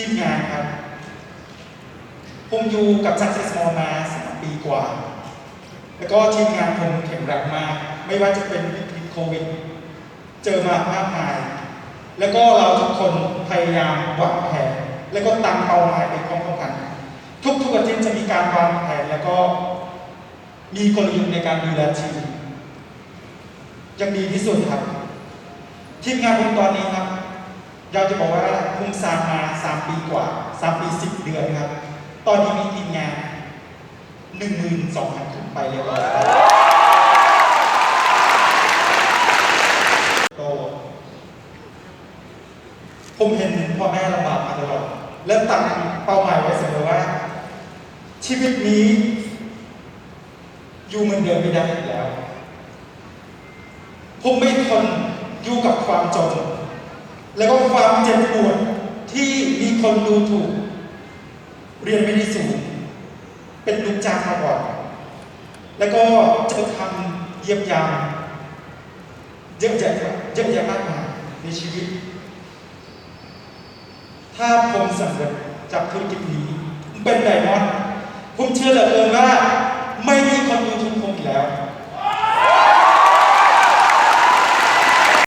ทีมงานครับผมอยู่กับ Success Mall มาสามปีกว่า แล้วก็ทีมงานผมแข็งแรงมาก ไม่ว่าจะเป็นวิกฤตโควิด เจอมามากมาย แล้วก็เราทุกคนพยายามวางแผน แล้วก็ตั้งเป้าหมายไปพร้อมๆกัน ทุกๆอาทิตย์จะมีการวางแผนแล้วก็มีกลยุทธ์ในการดูแลทีมย่างดีที่สุดครับ ทีมงานผมตอนนี้ครับอยากจะบอกว่าผมสร้า ดือนครับ ตอนนี้มีทีมงานหนึ่งหมื่นสองพันคนไปเรียบร้อยแล้วก็ผมเห็นพ่อแม่ลำบากมาตลอดและตั้งเป้าหมายไว้เสมอว่า ชีวิตนี้ อยู่เหมือนเดิมไม่ได้อีกแล้ว ผมไม่ทนอยู่กับความจนแล้วก็ความเจ็บปวดที่มีคนดูถูก เรียนไม่ได้สูง เป็นลูกจ้างมาก่อน แล้วก็จะทำเยี่ยมยามเยอะแยะเยอะแยะมากมายในชีวิต ถ้าผมสำเร็จจากธุรกิจนี้ เป็นไดมอนด์ผมเชื่อเหลือเกิน